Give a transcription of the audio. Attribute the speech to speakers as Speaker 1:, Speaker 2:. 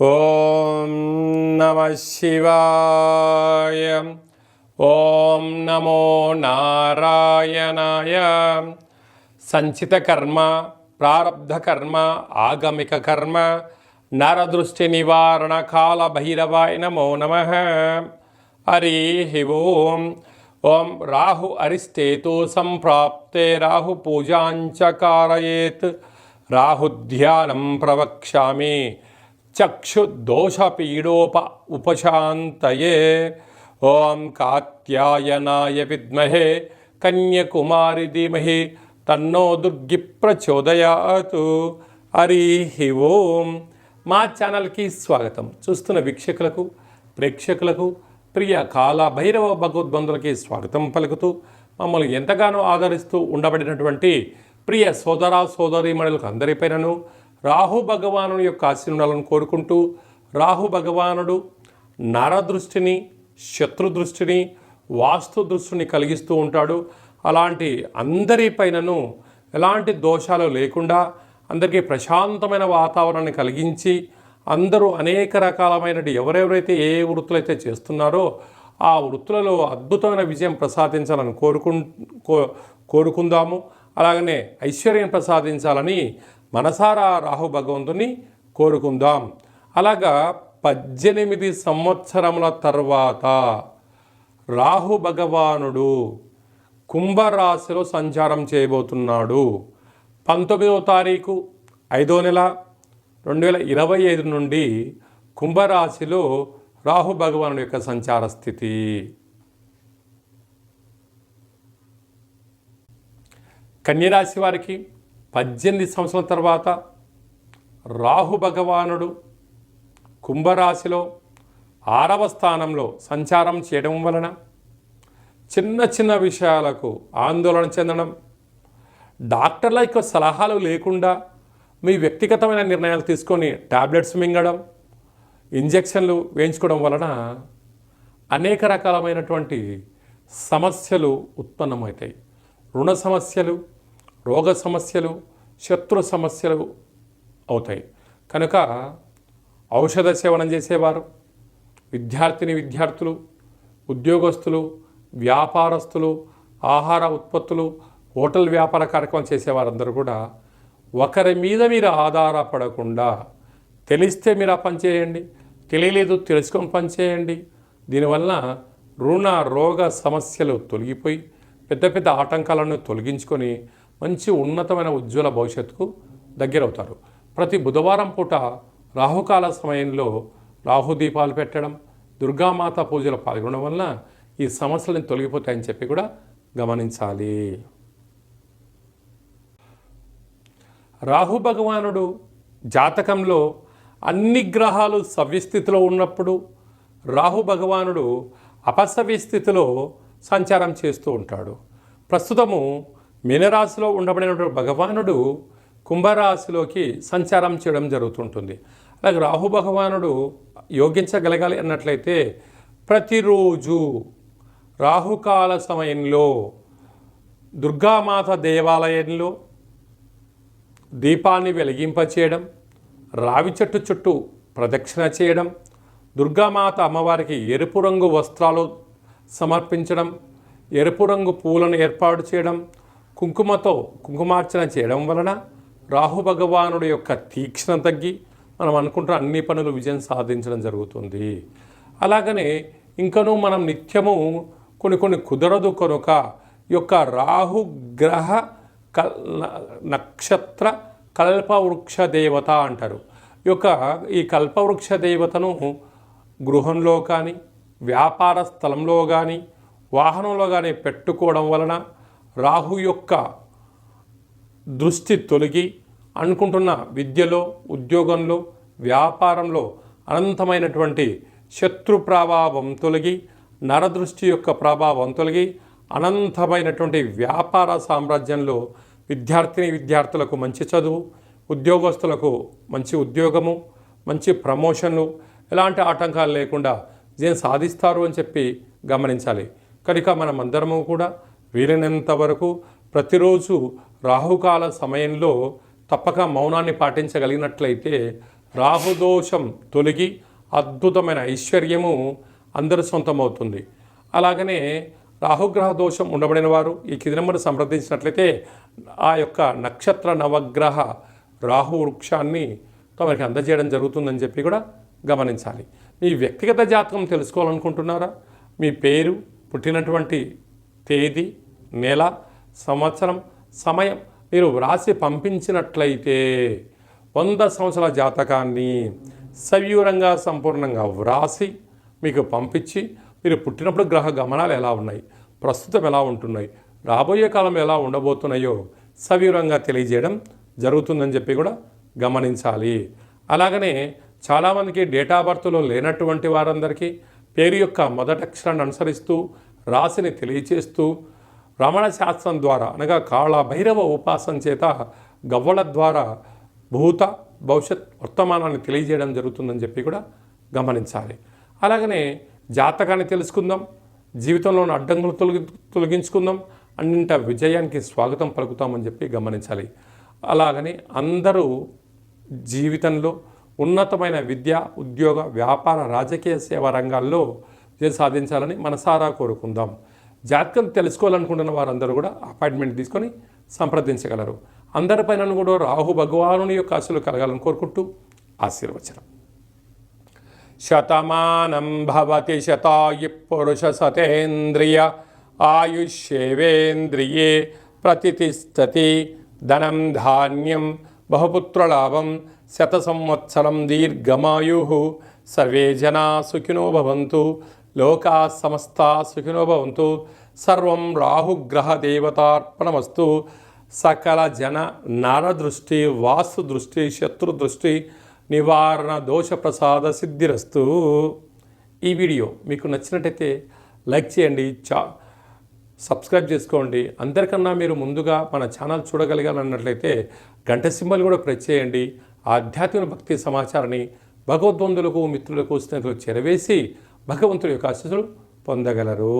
Speaker 1: ఓం నమ శివాయ. ఓం నమో నారాయణాయ. సంచిత కర్మ ప్రారబ్ధ కర్మ ఆగమిక కర్మ నరదృష్టి నివారణ కాల భైరవాయ నమో నమ. హరి ఓం. ఓం రాహు అరిష్టేతు సంప్రాప్తే రాహు పూజాంచ కారయేత్ రాహుధ్యానం ప్రవక్ష్యామి. చక్షుదోషపీడోప ఉపశాంతయే ఓం కాత్యాయనాయ విద్మహే కన్యకుమారి ధీమహి తన్నో దుర్గి ప్రచోదయాతు హరి ఓం మా ఛానల్కి స్వాగతం. చూస్తున్న వీక్షకులకు ప్రేక్షకులకు ప్రియ కాల భైరవ భగవద్బంధులకి స్వాగతం పలుకుతూ మమ్మల్ని ఎంతగానో ఆదరిస్తూ ఉండబడినటువంటి ప్రియ సోదర సోదరీమణులకు అందరిపైనను రాహు భగవానుని యొక్క ఆశీర్వాదాలను కోరుకుంటూ రాహు భగవానుడు నరదృష్టిని శత్రు దృష్టిని వాస్తు దృష్టిని కలిగిస్తూ ఉంటాడు. అలాంటి అందరిపైనను ఎలాంటి దోషాలు లేకుండా అందరికీ ప్రశాంతమైన వాతావరణాన్ని కలిగించి అందరూ అనేక రకాలమైన ఎవరెవరైతే ఏ వృత్తులైతే వృత్తులు అయితే చేస్తున్నారో ఆ వృత్తులలో అద్భుతమైన విజయం ప్రసాదించాలని కోరుకు కో- కోరుకుందాము. అలాగనే ఐశ్వర్యం ప్రసాదించాలని మనసారా రాహు భగవంతుని కోరుకుందాం. అలాగా పద్దెనిమిది సంవత్సరముల తర్వాత రాహు భగవానుడు కుంభరాశిలో సంచారం చేయబోతున్నాడు. పంతొమ్మిదవ తారీఖు ఐదో నెల రెండు వేల ఇరవై ఐదు నుండి కుంభరాశిలో రాహు భగవానుడి యొక్క సంచార స్థితి. కన్యరాశి వారికి పద్దెనిమిది సంవత్సరాల తర్వాత రాహు భగవానుడు కుంభరాశిలో ఆరవ స్థానంలో సంచారం చేయడం వలన చిన్న చిన్న విషయాలకు ఆందోళన చెందడం డాక్టర్ల యొక్క సలహాలు లేకుండా మీ వ్యక్తిగతమైన నిర్ణయాలు తీసుకొని టాబ్లెట్స్ మింగడం ఇంజెక్షన్లు వేయించుకోవడం వలన అనేక రకాలమైనటువంటి సమస్యలు ఉత్పన్నమవుతాయి. రుణ సమస్యలు రోగ సమస్యలు శత్రు సమస్యలు అవుతాయి. కనుక ఔషధ సేవనం చేసేవారు విద్యార్థిని విద్యార్థులు ఉద్యోగస్తులు వ్యాపారస్తులు ఆహార ఉత్పత్తులు హోటల్ వ్యాపార కార్యక్రమం చేసేవారందరూ కూడా ఒకరి మీద మీరు ఆధారపడకుండా తెలిస్తే మీరు ఆ పని చేయండి తెలియలేదు తెలుసుకొని పని చేయండి. దీనివల్ల రుణ రోగ సమస్యలు తొలగిపోయి పెద్ద పెద్ద ఆటంకాలను తొలగించుకొని మంచి ఉన్నతమైన ఉజ్వల భవిష్యత్తుకు దగ్గరవుతారు. ప్రతి బుధవారం పూట రాహుకాల సమయంలో రాహు దీపాలు పెట్టడం దుర్గామాత పూజలు పాల్గొనడం వలన ఈ సమస్యలను తొలగిపోతాయని చెప్పి కూడా గమనించాలి. రాహు భగవానుడు జాతకంలో అన్ని గ్రహాలు సవ్యస్థితిలో ఉన్నప్పుడు రాహు భగవానుడు అపసవ్య స్థితిలో సంచారం చేస్తూ ఉంటాడు. ప్రస్తుతము మీనరాశిలో ఉండబడినటువంటి భగవానుడు కుంభరాశిలోకి సంచారం చేయడం జరుగుతుంటుంది. అలాగే రాహు భగవానుడు యోగించగలగాలి అన్నట్లయితే ప్రతిరోజు రాహుకాల సమయంలో దుర్గామాత దేవాలయంలో దీపాన్ని వెలిగింపచేయడం రావి చెట్టు చుట్టూ ప్రదక్షిణ చేయడం దుర్గామాత అమ్మవారికి ఎరుపు రంగు వస్త్రాలు సమర్పించడం ఎరుపు రంగు పూలను ఏర్పాటు చేయడం కుంకుమతో కుంకుమార్చన చేయడం వలన రాహు భగవానుడి యొక్క తీక్షణ తగ్గి మనం అనుకుంటున్న అన్ని పనులు విజయం సాధించడం జరుగుతుంది. అలాగనే ఇంకనూ మనం నిత్యము కొన్ని కొన్ని కుదరదు కనుక ఈ యొక్క రాహు గ్రహ కల్ నక్షత్ర కల్పవృక్ష దేవత అంటారు. ఈ యొక్క ఈ కల్పవృక్ష దేవతను గృహంలో కానీ వ్యాపార స్థలంలో కానీ వాహనంలో కానీ పెట్టుకోవడం వలన రాహు యొక్క దృష్టి తొలగి అనుకుంటున్న విద్యలో ఉద్యోగంలో వ్యాపారంలో అనంతమైనటువంటి శత్రు ప్రభావం తొలగి నరదృష్టి యొక్క ప్రభావం తొలగి అనంతమైనటువంటి వ్యాపార సామ్రాజ్యంలో విద్యార్థిని విద్యార్థులకు మంచి చదువు ఉద్యోగస్తులకు మంచి ఉద్యోగము మంచి ప్రమోషన్లు ఎలాంటి ఆటంకాలు లేకుండా విజయం సాధిస్తారు అని చెప్పి గమనించాలి. కనుక మనం అందరము కూడా వీలైనంత వరకు ప్రతిరోజు రాహుకాల సమయంలో తప్పక మౌనాన్ని పాటించగలిగినట్లయితే రాహుదోషం తొలగి అద్భుతమైన ఐశ్వర్యము అందరి సొంతమవుతుంది. అలాగనే రాహుగ్రహ దోషం ఉండబడిన వారు ఈ కిదినమ్మను సంప్రదించినట్లయితే ఆ యొక్క నక్షత్ర నవగ్రహ రాహు వృక్షాన్ని తమకి అందజేయడం జరుగుతుందని చెప్పి కూడా గమనించాలి. మీ వ్యక్తిగత జాతకం తెలుసుకోవాలనుకుంటున్నారా? మీ పేరు పుట్టినటువంటి తేదీ నెల సంవత్సరం సమయం మీరు వ్రాసి పంపించినట్లయితే వంద సంవత్సరాల జాతకాన్ని సవివరంగా సంపూర్ణంగా వ్రాసి మీకు పంపించి మీరు పుట్టినప్పుడు గ్రహ గమనాలు ఎలా ఉన్నాయి ప్రస్తుతం ఎలా ఉంటున్నాయి రాబోయే కాలం ఎలా ఉండబోతున్నాయో సవివరంగా తెలియజేయడం జరుగుతుందని చెప్పి కూడా గమనించాలి. అలాగనే చాలామందికి డేటా బర్త్లో లేనటువంటి వారందరికీ పేరు యొక్క మొదటి అక్షరాన్ని అనుసరిస్తూ రాశిని తెలియచేస్తూ రమణ శాస్త్రం ద్వారా అనగా కాళ భైరవ ఉపాసన చేత గవ్వల ద్వారా భూత భవిష్యత్ వర్తమానాన్ని తెలియజేయడం జరుగుతుందని చెప్పి కూడా గమనించాలి. అలాగనే జాతకాన్ని తెలుసుకుందాం జీవితంలోని అడ్డంకులు తొలగి తొలగించుకుందాం అన్నింట విజయానికి స్వాగతం పలుకుతామని చెప్పి గమనించాలి. అలాగని అందరూ జీవితంలో ఉన్నతమైన విద్య ఉద్యోగ వ్యాపార రాజకీయ సేవా రంగాల్లో విజయం సాధించాలని మనసారా కోరుకుందాం. జాతకం తెలుసుకోవాలనుకుంటున్న వారందరూ కూడా అపాయింట్మెంట్ తీసుకొని సంప్రదించగలరు. అందరిపైన కూడా రాహు భగవానుని యొక్క ఆశలు కలగాలని కోరుకుంటూ ఆశీర్వచనం. శతమానం భవతి శతాయు పురుష సతేంద్రియ ఆయుష్యేవేంద్రియే ప్రతిష్టతి ధనం ధాన్యం బహుపుత్రలాభం శత సంవత్సరం దీర్ఘమాయు. సర్వే జనా సుఖినో భవంతు లోకా సమస్త సుఖినోభవంతు సర్వం రాహుగ్రహ దేవతార్పణమస్తు. సకల జన నరదృష్టి వాస్తు దృష్టి శత్రు దృష్టి నివారణ దోష ప్రసాద సిద్ధిరస్తు. ఈ వీడియో మీకు నచ్చినట్టయితే లైక్ చేయండి చా సబ్స్క్రైబ్ చేసుకోండి. అందరికన్నా మీరు ముందుగా మన ఛానల్ చూడగలిగాలన్నట్లయితే గంట సింబల్ కూడా ప్రెస్ చేయండి. ఆధ్యాత్మిక భక్తి సమాచారాన్ని భగవద్వందులకు మిత్రులకు స్నేహితులకు చెరవేసి భగవంతుడి యొక్క ఆశీస్సులు పొందగలరు.